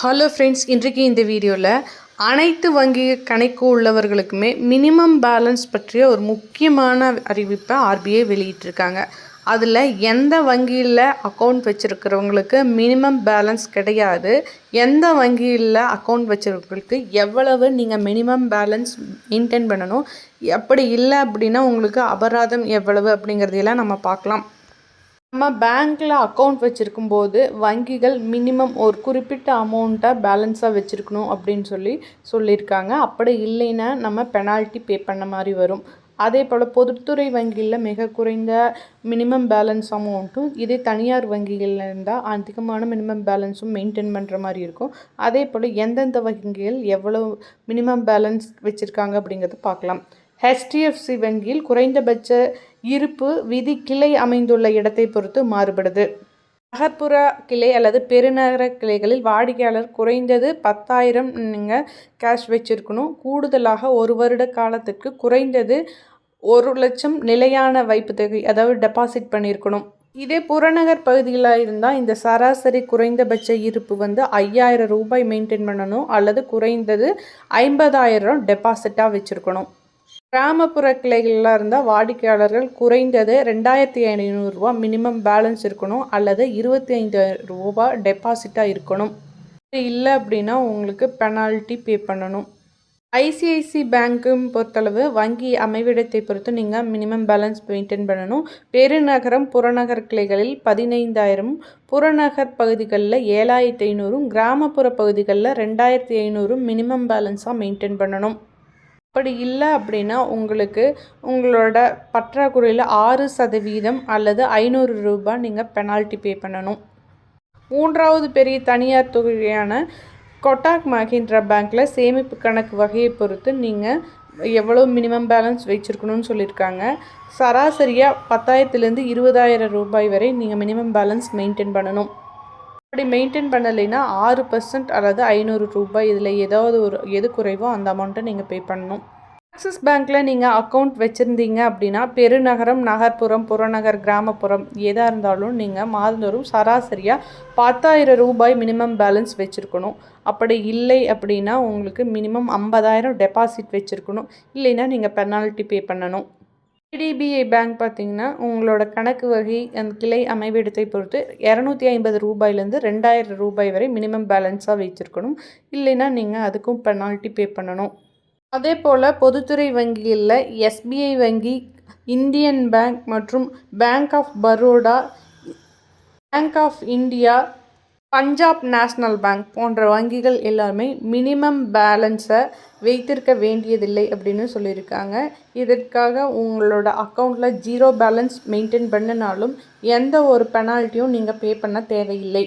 Hello friends இன்றைக்கு இந்த வீடியோவில் அனைத்து வங்கி கணக்கு உள்ளவர்களுக்குமே மினிமம் பேலன்ஸ் பற்றிய ஒரு முக்கியமான அறிவிப்பை ஆர்பிஐ வெளியிட்டிருக்காங்க. அதில் எந்த வங்கியில் அக்கௌண்ட் வச்சுருக்கிறவங்களுக்கு மினிமம் பேலன்ஸ் கிடையாது எந்த வங்கியில் அக்கௌண்ட் வச்சுருக்கிறவங்களுக்கு எவ்வளவு நீங்கள் மினிமம் பேலன்ஸ் மெயின்டைன் பண்ணணும் அப்படி இல்லை அப்படின்னா உங்களுக்கு அபராதம் எவ்வளவு அப்படிங்கிறதையெல்லாம் நம்ம பார்க்கலாம். நம்ம பேங்க்கில் அக்கௌண்ட் வச்சுருக்கும் போது வங்கிகள் மினிமம் ஒரு குறிப்பிட்ட அமௌண்ட்டை பேலன்ஸாக வச்சுருக்கணும் அப்படின்னு சொல்லி சொல்லியிருக்காங்க. அப்படி இல்லைன்னா நம்ம பெனால்ட்டி பே பண்ண மாதிரி வரும். அதே போல் பொதுத்துறை வங்கியில் மிக குறைந்த மினிமம் பேலன்ஸ் அமௌண்ட்டும் இதே தனியார் வங்கிகளில் இருந்தால் அதிகமான மினிமம் பேலன்ஸும் மெயின்டைன் பண்ணுற மாதிரி இருக்கும். அதே போல் எந்தெந்த வங்கிகள் எவ்வளோ மினிமம் பேலன்ஸ் வச்சுருக்காங்க அப்படிங்கிறத பார்க்கலாம். ஹெச்டிஎஃப்சி வங்கியில் குறைந்தபட்ச இருப்பு விதி கிளை அமைந்துள்ள இடத்தை பொறுத்து மாறுபடுது. நகர்ப்புற கிளை அல்லது பெருநகர கிளைகளில் வாடிக்கையாளர் குறைந்தது பத்தாயிரம் நீங்கள் கேஷ் வச்சுருக்கணும். கூடுதலாக ஒரு வருட காலத்துக்கு குறைந்தது ஒரு லட்சம் நிலையான வைப்பு தொகை அதாவது டெபாசிட் பண்ணியிருக்கணும் இதே புறநகர் பகுதியில் இருந்தால் இந்த சராசரி குறைந்தபட்ச இருப்பு வந்து ஐயாயிரம் ரூபாய் மெயின்டைன் பண்ணணும் அல்லது குறைந்தது ஐம்பதாயிரம் டெபாசிட்டாக வச்சுருக்கணும். கிராமப்புற கிளைகளெலாம் இருந்தால் வாடிக்கையாளர்கள் குறைந்தது ரெண்டாயிரத்தி ஐநூறுரூவா மினிமம் பேலன்ஸ் இருக்கணும் அல்லது இருபத்தி ஐந்தாயிரம் ரூபா டெபாசிட்டாக இருக்கணும். இல்லை அப்படின்னா உங்களுக்கு பெனால்ட்டி பே பண்ணணும். ஐசிஐசி பேங்க்கும் பொறுத்தளவு வங்கி அமைவிடத்தை பொறுத்து நீங்கள் மினிமம் பேலன்ஸ் மெயின்டைன் பண்ணணும். பெருநகரம் புறநகர் கிளைகளில் பதினைந்தாயிரம் புறநகர் பகுதிகளில் ஏழாயிரத்தி ஐநூறும் கிராமப்புற பகுதிகளில் ரெண்டாயிரத்தி ஐநூறும் மினிமம் பேலன்ஸாக மெயின்டைன் பண்ணணும். அப்படி இல்லை அப்படின்னா உங்களுக்கு உங்களோட பற்றாக்குறையில் ஆறு சதவீதம் அல்லது ஐநூறு ரூபாய் நீங்கள் பெனால்ட்டி பே பண்ணணும். மூன்றாவது பெரிய தனியார் தொகையான கொட்டாக் மஹிந்திரா பேங்க்கில் சேமிப்பு கணக்கு வகையை பொறுத்து நீங்கள் எவ்வளோ மினிமம் பேலன்ஸ் வச்சுருக்கணும்னு சொல்லியிருக்காங்க. சராசரியாக பத்தாயிரத்துலேருந்து இருபதாயிரம் ரூபாய் வரை நீங்கள் மினிமம் பேலன்ஸ் மெயின்டைன் பண்ணணும். அப்படி மெயின்டைன் பண்ணலைன்னா ஆறு பர்சன்ட் அல்லது ஐநூறு ரூபாய் இதில் ஏதாவது ஒரு எது குறைவோ அந்த அமௌண்ட்டை நீங்கள் பே பண்ணணும். ஆக்சிஸ் பேங்க்கில் நீங்கள் அக்கௌண்ட் வச்சுருந்தீங்க அப்படின்னா பெருநகரம் நகர்ப்புறம் புறநகர் கிராமப்புறம் எதாக இருந்தாலும் நீங்கள் மாதந்தோறும் சராசரியாக பத்தாயிரம் ரூபாய் மினிமம் பேலன்ஸ் வச்சுருக்கணும். அப்படி இல்லை அப்படின்னா உங்களுக்கு மினிமம் ஐம்பதாயிரம் டெபாசிட் வச்சுருக்கணும். இல்லைன்னா நீங்கள் பெனால்ட்டி பே பண்ணணும். ஐடிபிஐ பேங்க் பார்த்தீங்கன்னா உங்களோட கணக்கு வகை அந்த கிளை அமைவிடத்தை பொறுத்து இரநூத்தி ஐம்பது ரூபாயிலேருந்து ரெண்டாயிரம் ரூபாய் வரை மினிமம் பேலன்ஸாக வச்சுருக்கணும் இல்லைன்னா நீங்கள் அதுக்கும் பெனால்ட்டி பே பண்ணணும். அதே போல் பொதுத்துறை வங்கியில் எஸ்பிஐ வங்கி இந்தியன் பேங்க் மற்றும் bank of Baroda bank of India Punjab national bank போன்ற வங்கிகள் எல்லாமே மினிமம் பேலன்ஸை வைத்திருக்க வேண்டியதில்லை அப்படின்னு சொல்லியிருக்காங்க. இதற்காக உங்களோட அக்கௌண்ட்டில் ஜீரோ பேலன்ஸ் மெயின்டைன் பண்ணினாலும் எந்த ஒரு பெனால்ட்டியும் நீங்கள் பே பண்ண தேவையில்லை.